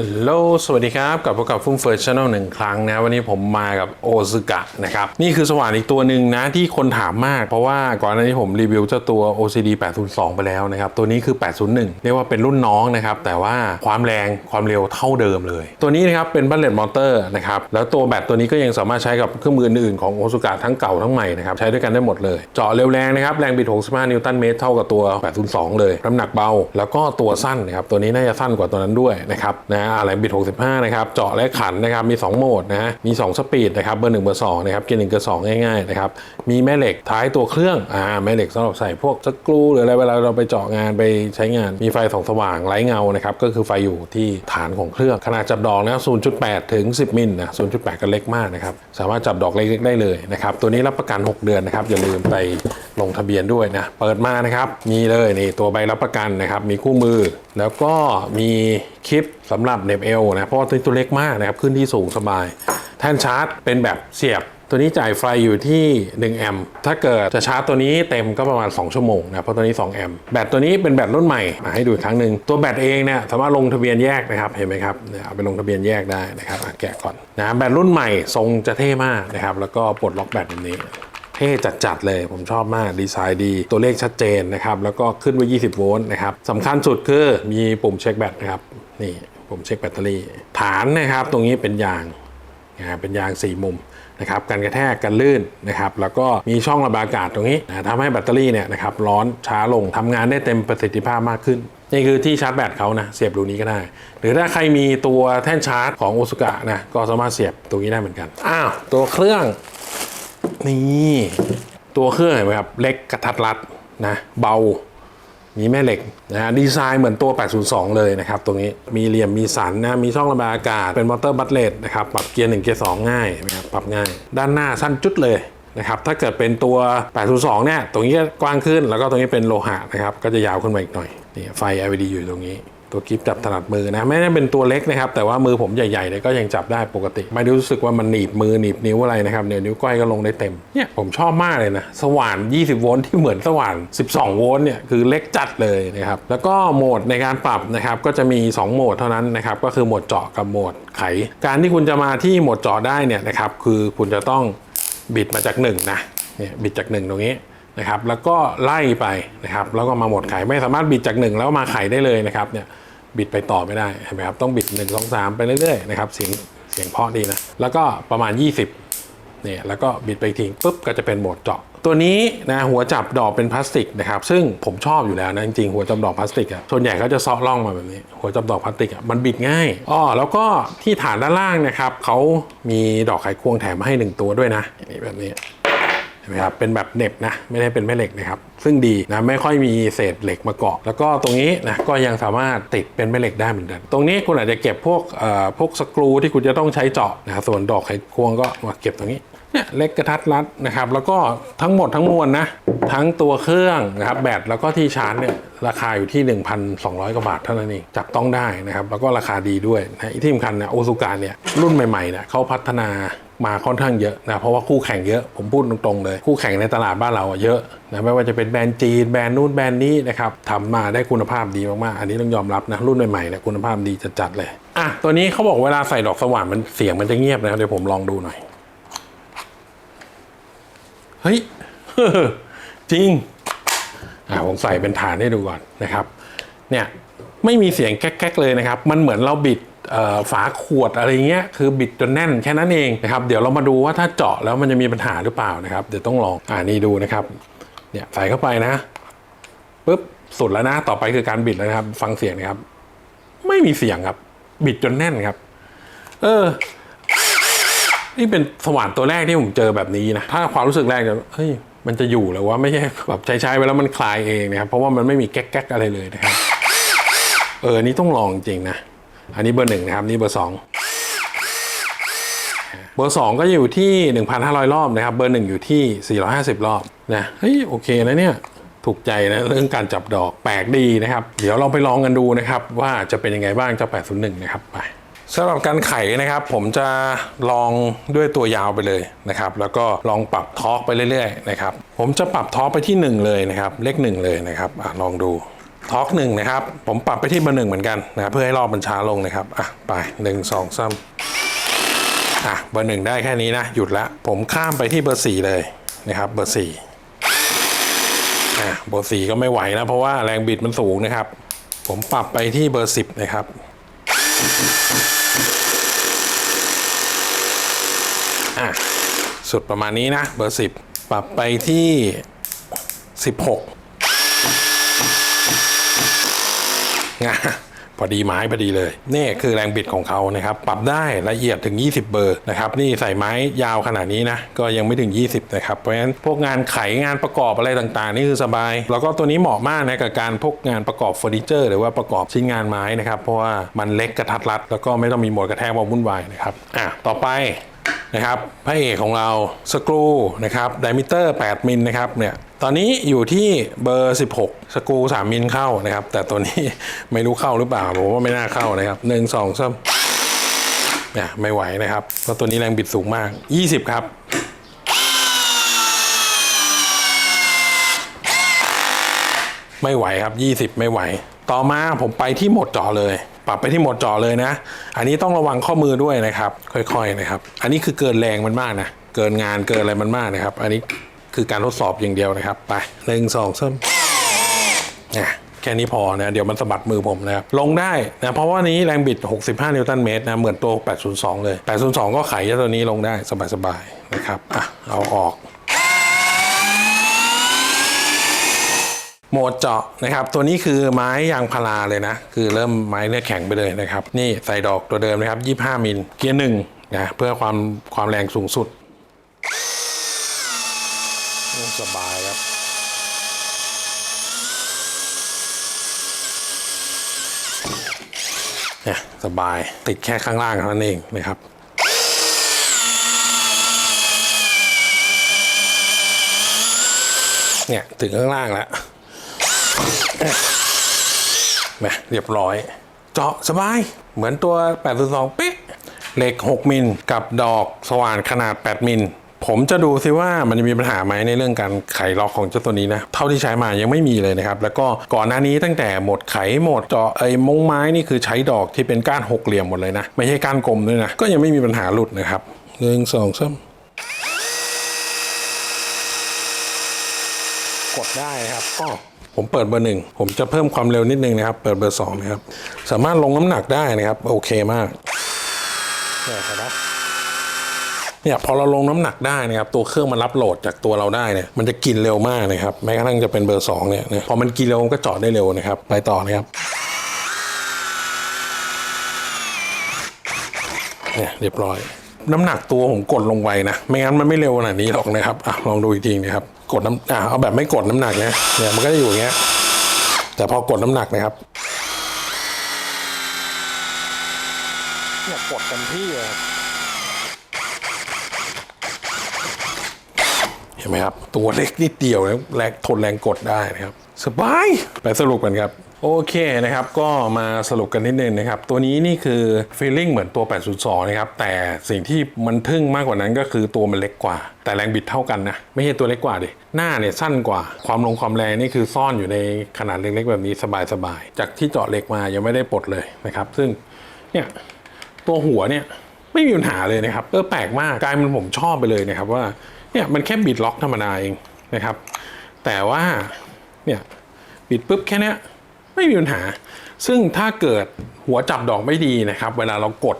ฮัลโหล สวัสดีครับ กลับพบกับฟุ้งเฟิร์ชชั่นแนลหนึ่งครั้งนะ วันนี้ผมมากับโอซึกะนะครับ นี่คือสว่านอีกตัวหนึ่งนะที่คนถามมาก เพราะว่าก่อนหน้านี้ผมรีวิวเจ้าตัว OCD 802 ไปแล้วนะครับ ตัวนี้คือ 801 เรียกว่าเป็นรุ่นน้องนะครับ แต่ว่าความแรงความเร็วเท่าเดิมเลย ตัวนี้นะครับเป็นบัลเลตมอเตอร์นะครับ แล้วตัวแบตตัวนี้ก็ยังสามารถใช้กับเครื่องมืออื่นๆของโอซึกะทั้งเก่าทั้งใหม่นะครับ ใช้ด้วยกันได้หมดเลย เจาะเร็วแรงนะครับ แรงบิด65นิวตันเมตรเท่ากับตัว 802 เลย น้ำหนักเบา แล้วก็ตัวสั้นนะครับ ตัวนี้น่าจะสั้นกว่าตัวนั้นด้วยนะครับนะอ่าแรบิด65 นะครับ เจาะและขันนะครับ มี 2 โหมดนะฮะมี 2 สปีดนะครับ เบอร์1เบอร์2นะครับ เกียร์1เกียร์2ง่ายๆนะครับ มีแม่เหล็กท้ายตัวเครื่อง อ่า แม่เหล็กสำหรับใส่พวกสกรูหรืออะไรเวลาเราไปเจาะงานไปใช้งาน มีไฟส่องสว่างไร้เงานะครับ ก็คือไฟอยู่ที่ฐานของเครื่อง ขนาดจับดอกนะ 0.8 ถึง 10 มิลนะ 0.8 ก็เล็กมากนะครับ สามารถจับดอกเล็กๆได้เลยนะครับ ตัวนี้รับประกัน 6 เดือนนะครับ อย่าลืมไปลงทะเบียนด้วยนะ เปิดมานะครับ มีเลยนี่ตัวใบรับประกันนะครับ มีคู่มือ แล้วก็มีคลิปสำหรับเน็บเอวนะเพราะว่าตัวนี้ตัวเล็กมากนะครับขึ้นที่สูงสบาย แท่นชาร์จเป็นแบบเสียบตัวนี้จ่ายไฟอยู่ที่ 1 แอมป์ ถ้าเกิดจะชาร์จตัวนี้เต็มก็ประมาณ 2 ชั่วโมงนะ เพราะตัวนี้ 2 แอมป์ แบตตัวนี้เป็นแบตรุ่นใหม่มาให้ดูอีกครั้งหนึ่ง ตัวแบตเองเนี่ยสามารถลงทะเบียนแยกนะครับ เห็นไหมครับเนี่ยเอาไปลงทะเบียนแยกได้นะครับแกะก่อนนะ แบตรุ่นใหม่ทรงจะเท่มากนะครับ แล้วก็ปลดล็อกแบตแบบนี้ เท่จัดๆเลยผมชอบมากดีไซน์ดี ตัวเลขชัดเจนนะครับ แล้วก็ขึ้นไว้ 20 โวลต์นะครับสำคัญสุดคือมีปุ่มเช็คแบตนะครับ นี่ปุ่มเช็คแบตเตอรี่ ฐานนะครับตรงนี้เป็นยางนะเป็นยางสี่มุมนะครับกันกระแทกกันลื่นนะครับแล้วก็มีช่องระบายอากาศตรงนี้นะทำให้แบตเตอรี่เนี่ยนะครับร้อนช้าลงทำงานได้เต็มประสิทธิภาพมากขึ้น นี่คือที่ชาร์จแบตเขานะเสียบรูนี้ก็ได้ หรือถ้าใครมีตัวแท่นชาร์จของโอซุกะนะก็สามารถเสียบตรงนี้ได้เหมือนกันอ้าวตัวเครื่องนี่ตัวเครื่องเห็นไหมครับเล็กกระทัดรัดนะเบา มีแม่เหล็กนะฮะดีไซน์เหมือนตัว 802 เลยนะครับตรงนี้มีเหลี่ยมมีสันนะมีช่องระบายอากาศเป็นมอเตอร์บัตเลตนะครับปรับเกียร์1เกียร์2ง่ายนะครับปรับง่าย ด้านหน้าสั้นจุดเลยนะครับถ้าเกิดเป็นตัว 802 เนี่ย ตรงนี้กว้างขึ้น แล้วก็ตรงนี้เป็นโลหะนะครับ ก็จะยาวขึ้นมาอีกหน่อย นี่ไฟ LED อยู่ตรงนี้ ตัวกิฟจับถนัดมือนะไม่ได้เป็นตัวเล็กนะครับ แต่ว่ามือผมใหญ่ๆเนี่ยก็ยังจับได้ปกติ ไม่ได้รู้สึกว่ามันหนีบมือหนีบนิ้วอะไรนะครับเนี่ยนิ้วก้อยก็ลงได้เต็มเนี่ยผมชอบมากเลยนะ สว่าน 20 โวลต์ที่เหมือนสว่าน 12 โวลต์เนี่ยคือเล็กจัดเลยนะครับแล้วก็โหมดในการปรับนะครับก็จะมี 2 โหมดเท่านั้นนะครับก็คือโหมดเจาะกับโหมดไข การที่คุณจะมาที่โหมดเจาะได้เนี่ยนะครับคือคุณจะต้องบิดมาจาก1นะเนี่ยบิดจาก1ตรงนี้ นะครับแล้วก็ไล่ไปนะครับแล้วก็มาหมดไขไม่สามารถบิดจากหนึ่งแล้วมาไขได้เลยนะครับเนี่ยบิดไปต่อไม่ได้เห็นไหมครับต้องบิด 1 2 3 ไปเรื่อยๆนะครับเสียงเสียงเพราะดีนะแล้วก็ประมาณ 20เนี่ยแล้วก็บิดไปอีกทีปุ๊บก็จะเป็นโหมดเจาะตัวนี้นะหัวจับดอกเป็นพลาสติกนะครับซึ่งผมชอบอยู่แล้วนะจริงๆหัวจับดอกพลาสติกอะส่วนใหญ่เขาจะเซาะร่องมาแบบนี้หัวจับดอกพลาสติกอะมันบิดง่ายอ้อแล้วก็ที่ฐานด้านล่างนะครับเขามีดอกไขควงแถมมาให้หนึ่งตัวด้วยนะนี่แบบนี้ เห็นไหมครับเป็นแบบเน็บนะไม่ได้เป็นแม่เหล็กนะครับ ซึ่งดีนะไม่ค่อยมีเศษเหล็กมาเกาะ แล้วก็ตรงนี้นะก็ยังสามารถติดเป็นแม่เหล็กได้เหมือนกันตรงนี้คุณอาจจะเก็บพวกเอ่อพวกสกรูที่คุณจะต้องใช้เจาะนะครับส่วนดอกไขควงก็มาเก็บตรงนี้เนี่ยเล็กกระทัดรัดนะครับ แล้วก็ทั้งหมดทั้งมวลนะ ทั้งตัวเครื่องนะครับแบตแล้วก็ที่ชาร์จเนี่ยราคาอยู่ที่ 1,200 กว่าบาทเท่านั้นเองจับต้องได้นะครับ แล้วก็ราคาดีด้วยนะที่สำคัญเนี่ยโอซูการเนี่ยรุ่นใหม่ๆเนี่ยเขาพัฒนา มาค่อนข้างเยอะนะเพราะว่าคู่แข่งเยอะผมพูดตรงๆเลย คู่แข่งในตลาดบ้านเราเยอะนะไม่ว่าจะเป็นแบรนด์จีนแบรนด์นู้นแบรนด์นี้นะครับทำมาได้คุณภาพดีมากๆ อันนี้ต้องยอมรับนะรุ่นใหม่ๆเนี่ยคุณภาพดีจัดๆเลยอะตัวนี้เขาบอกเวลาใส่ดอกสว่านมันเสียงมันจะเงียบนะเดี๋ยวผมลองดูหน่อยเฮ้ยจริงอะผมใส่เป็นฐานให้ดูก่อนนะครับ เนี่ยไม่มีเสียงแก๊กๆเลยนะครับ มันเหมือนเราบิด ฝาขวดอะไรเงี้ยคือบิดจนแน่นแค่นั้นเองนะครับเดี๋ยวเรามาดูว่าถ้าเจาะแล้วมันจะมีปัญหาหรือเปล่านะครับ เดี๋ยวต้องลองอ่านี่ดูนะครับเนี่ยใส่เข้าไปนะปุ๊บสุดแล้วนะ ต่อไปคือการบิดแล้วนะครับ ฟังเสียงนะครับ ไม่มีเสียงครับ บิดจนแน่นครับ เออ นี่เป็นสว่านตัวแรกที่ผมเจอแบบนี้นะ ถ้าความรู้สึกแรกจะเฮ้ย มันจะอยู่แล้วว่าไม่ใช่แบบใช้ใช้ไปแล้วมันคลายเองนะครับ เพราะว่ามันไม่มีแก๊กๆอะไรเลยนะครับ เออ นี่ต้องลองจริงนะ อันนี้เบอร์หนึ่งนะครับนี่เบอร์สองเบอร์สองก็อยู่ที่ 1,500 รอบนะครับ เบอร์หนึ่งอยู่ที่ 450 รอบนะเฮ้ยโอเคนะเนี่ยถูกใจนะเรื่องการจับดอกแปลกดีนะครับ เดี๋ยวเราไปลองกันดูนะครับ ว่าจะเป็นยังไงบ้างเจ้า801 นะครับไปสำหรับการไขนะครับผมจะลองด้วยตัวยาวไปเลยนะครับ แล้วก็ลองปรับทอร์กไปเรื่อยๆนะครับผมจะปรับทอร์กไปที่ 1 เลยนะครับ เลข1เลยนะครับอลองดู ทอร์กหนึ่งนะครับ ผมปรับไปที่เบอร์หนึ่งเหมือนกันนะเพื่อให้รอบมันช้าลงนะครับ อะ ไปหนึ่งสองสามอะ เบอร์หนึ่งได้แค่นี้นะ หยุดละ ผมข้ามไปที่เบอร์สี่เลยนะครับ เบอร์สี่อะ เบอร์สี่ก็ไม่ไหวนะ เพราะว่าแรงบิดมันสูงนะครับ ผมปรับไปที่เบอร์สิบนะครับอะ สุดประมาณนี้นะ เบอร์สิบปรับไปที่สิบหก งา พอดีไม้พอดีเลยนี่คือแรงบิดของเขานะครับปรับได้ละเอียดถึง 20 เบอร์นะครับนี่ใส่ไม้ยาวขนาดนี้นะก็ยังไม่ถึง 20นะครับเพราะฉะนั้นพวกงานไขงานประกอบอะไรต่างๆ นี่คือสบาย แล้วก็ตัวนี้เหมาะมากนะกับการพวกงานประกอบเฟอร์นิเจอร์หรือว่าประกอบชิ้นงานไม้นะครับเพราะว่ามันเล็กกระทัดรัดแล้วก็ไม่ต้องมีหมวดกระแทกมาวุ่นวายนะครับอะต่อไป นะครับพระเอกของเราสกรูนะครับไดมิเตอร์ 8 มิลนะครับเนี่ยตอนนี้อยู่ที่เบอร์ 16 สกรู 3 มิลเข้านะครับ แต่ตัวนี้ไม่รู้เข้าหรือเปล่าผมว่าไม่น่าเข้านะครับ 1 2 3เนี่ยไม่ไหวนะครับเพราะตัวนี้แรงบิดสูงมาก 20 ครับ ไม่ไหวครับ 20 ไม่ไหว ต่อมาผมไปที่หมดจาะเลย ปรับไปที่หมดจาะเลยนะ อันนี้ต้องระวังข้อมือด้วยนะครับ ค่อยๆนะครับ อันนี้คือเกินแรงมันมากนะ เกินงานเกินอะไรมันมากนะครับ อันนี้คือการทดสอบอย่างเดียวนะครับ ไปหนึ่งสองสามอะแค่นี้พอนะเดี๋ยวมันสะบัดมือผมนะครับลงได้นะเพราะว่านี้แรงบิด 65 นิวตันเมตรนะเหมือนตัว 802 เลย 802 ก็ไขเจ้าตัวนี้ลงได้สบายๆนะครับอะเอาออก โหมดเจาะนะครับ ตัวนี้คือไม้ยางพาราเลยนะ คือเริ่มไม้เนื้อแข็งไปเลยนะครับ นี่ใส่ดอกตัวเดิมนะครับ 25 มิล เกียร์หนึ่งนะเพื่อความความแรงสูงสุดสบายครับเนี่ยสบายติดแค่ข้างล่างเท่านั้นเองนะครับเนี่ยถึงข้างล่างแล้ว แหมเรียบร้อย เจาะสบาย เหมือนตัว 802 เป๊ะ เหล็ก 6 มิล กับดอกสว่านขนาด 8 มิล ผมจะดูซิว่ามันจะมีปัญหาไหมในเรื่องการไขล็อกของเจ้าตัวนี้นะ เท่าที่ใช้มายังไม่มีเลยนะครับ แล้วก็ก่อนหน้านี้ตั้งแต่หมดไขหมดเจาะไอ้มงไม้นี่คือใช้ดอกที่เป็นก้านหกเหลี่ยมหมดเลยนะ ไม่ใช่ก้านกลมด้วยนะ ก็ยังไม่มีปัญหาหลุดนะครับหนึ่งสองสามกดได้ครับอ้อ ผมเปิดเบอร์หนึ่งผมจะเพิ่มความเร็วนิดนึงนะครับ เปิดเบอร์สองนะครับ สามารถลงน้ำหนักได้นะครับ โอเคมากเนี่ยครับเนี่ยพอเราลงน้ำหนักได้นะครับตัวเครื่องมันรับโหลดจากตัวเราได้เนี่ยมันจะกินเร็วมากนะครับแม้กระทั่งจะเป็นเบอร์สองเนี่ยพอมันกินเร็วมันก็จอดได้เร็วนะครับ ไปต่อนะครับเนี่ยเรียบร้อย น้ำหนักตัวผมกดลงไปนะ ไม่งั้นมันไม่เร็วขนาดนี้หรอกนะครับอลองดูอีกทีนะครับ กดน้ำอะเอาแบบไม่กดน้ำหนักเนี่ยเนี่ยมันก็จะอยู่อย่างเงี้ย แต่พอกดน้ำหนักนะครับเนี่ยกดเต็มที่เลยเห็นไหมครับ ตัวเล็กนิดเดียวนะแรงทนแรงกดได้นะครับ สบาย ไปสรุปกันครับโอเคนะครับ ก็มาสรุปกันนิดนึงนะครับ ตัวนี้นี่คือ feeling เหมือนตัว 802 นะครับ แต่สิ่งที่มันทึ่งมากกว่านั้นก็คือตัวมันเล็กกว่า แต่แรงบิดเท่ากันนะ ไม่ใช่ตัวเล็กกว่าดิ หน้าเนี่ยสั้นกว่า ความลงความแรงนี่คือซ่อนอยู่ในขนาดเล็กๆ แบบนี้สบายๆ จากที่เจาะเหล็กมายังไม่ได้ปลดเลยนะครับ ซึ่งเนี่ยตัวหัวเนี่ยไม่มีปัญหาเลยนะครับ เออแปลกมากกลายเป็นผมชอบไปเลยนะครับว่าเนี่ยมันแค่บิดล็อกธรรมดาเองนะครับ แต่ว่า เนี่ยบิดปุ๊บแค่นี้ไม่มีปัญหา ซึ่งถ้าเกิดหัวจับดอกไม่ดีนะครับ เวลาเรากด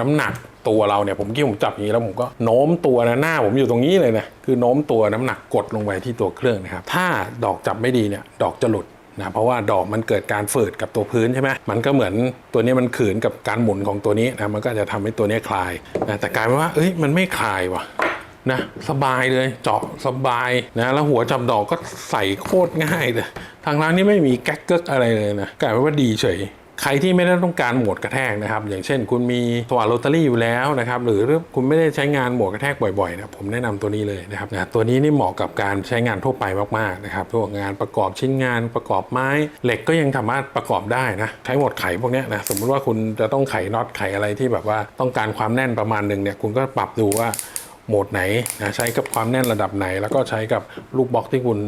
น้ำหนักตัวเราเนี่ยผมกี้ผมจับอย่างนี้แล้วผมก็โน้มตัวนะหน้าผมอยู่ตรงนี้เลยนะคือโน้มตัวน้ำหนักกดลงไปที่ตัวเครื่องนะครับ ถ้าดอกจับไม่ดีเนี่ยดอกจะหลุดนะเพราะว่าดอกมันเกิดการฝืดกับตัวพื้นใช่ไหมมันก็เหมือนตัวนี้มันขืนกับการหมุนของตัวนี้นะมันก็จะทำให้ตัวนี้คลายนะแต่กลายเป็นว่าเอ้ยมันไม่คลายว่ะ นะสบายเลยเจาะสบายนะแล้วหัวจับดอกก็ใส่โคตรง่ายเลยทางร้านนี้ไม่มีแก๊กเกิกอะไรเลยนะกลายเป็นว่าดีเฉยใครที่ไม่ได้ต้องการโหมดกระแทกนะครับ อย่างเช่นคุณมีสว่านโรตารี่อยู่แล้วนะครับ หรือคุณไม่ได้ใช้งานโหมดกระแทกบ่อยๆนะผมแนะนำตัวนี้เลยนะครับนะตัวนี้นี่เหมาะกับการใช้งานทั่วไปมากๆนะครับพวกงานประกอบชิ้นงานประกอบไม้ เหล็กก็ยังสามารถประกอบได้นะใช้โหมดไขพวกนี้นะสมมุติว่าคุณจะต้องไขน็อตไขอะไรที่แบบว่าต้องการความแน่นประมาณหนึ่งเนี่ยคุณก็ปรับดูว่า โหมดไหนนะใช้กับความแน่นระดับไหน แล้วก็ใช้กับลูกบล็อกที่คุณ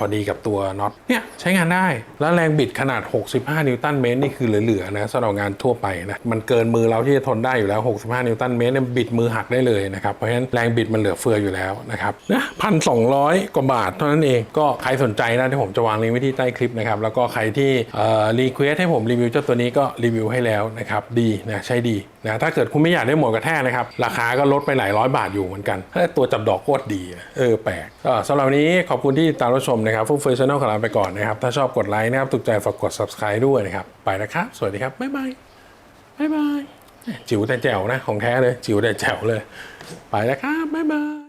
พอดีกับตัวน็อตเนี่ยใช้งานได้ แล้วแรงบิดขนาด 65 นิวตันเมตรนี่คือเหลือๆนะสำหรับงานทั่วไปนะมันเกินมือเราที่จะทนได้อยู่แล้ว 65 นิวตันเมตรเนี่ยบิดมือหักได้เลยนะครับเพราะฉะนั้นแรงบิดมันเหลือเฟืออยู่แล้วนะครับนะพันสองกว่าบาทเท่านั้นเองก็ใครสนใจนะที่ผมจะวางลิงก์ไว้ที่ใต้คลิปนะครับแล้วก็ใครที่เอ่อรีเควสให้ผมรีวิวเจ้าตัวนี้ก็รีวิวให้แล้วนะครับดีนะใช้ดีนะถ้าเกิดคุณไม่อยากได้หมวกกระแทกนะครับ ราคาก็ลดไปหลายร้อยบาทอยู่เหมือนกันแต่ตัวจับดอกโคตรดีเออแปลกสำหรับวันนี้ขอบคุณที่ตามรับชมนะครับฟุ่มเฟือยชาแนลของเราไปก่อนนะครับ ถ้าชอบกดไลค์นะครับ ถูกใจฝากกด subscribe ด้วยนะครับ ไปนะครับ สวัสดีครับ บ๊ายบาย บ๊ายบาย จิ๋วแต่แจ๋วนะ ของแท้เลย จิ๋วแต่แจ๋วเลย ไปแล้วครับ บ๊ายบาย